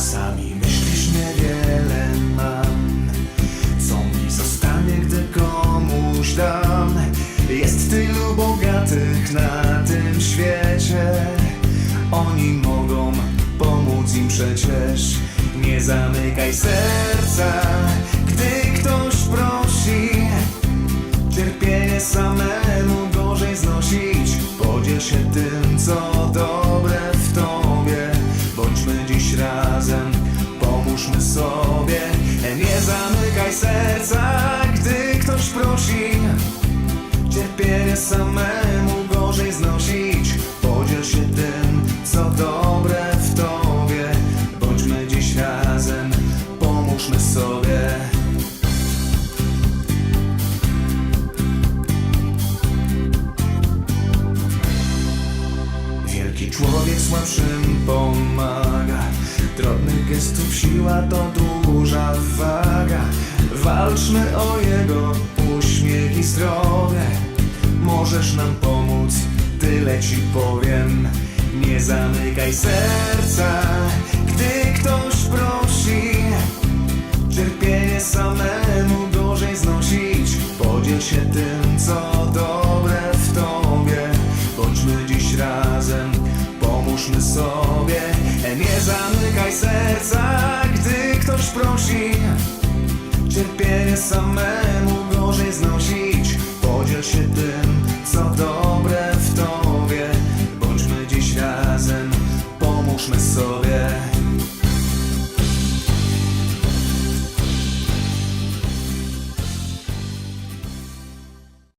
czasami myślisz niewiele mam. Co mi zostanie, gdy komuś dam? Jest tylu bogatych na tym świecie. Oni mogą pomóc im przecież. Nie zamykaj serca, gdy ktoś prosi. Cierpienie samemu gorzej znosić. Podziel się tym, co sobie. Nie zamykaj serca, gdy ktoś prosi. Cierpienie samemu gorzej znosić. Podziel się tym, co dobre w tobie. Bądźmy dziś razem, pomóżmy sobie. Wielki człowiek słabszym pomaga. Drobnych gestów siła to duża waga. Walczmy o jego uśmiech i zdrowie Możesz nam pomóc, tyle ci powiem. Nie zamykaj serca, gdy ktoś prosi. Cierpienie samemu gorzej znosić. Podziel się tym, co dobre w tobie. Bądźmy dziś razem, pomóżmy sobie zamykaj serca, gdy ktoś prosi. Cierpienie samemu gorzej znosić. Podziel się tym,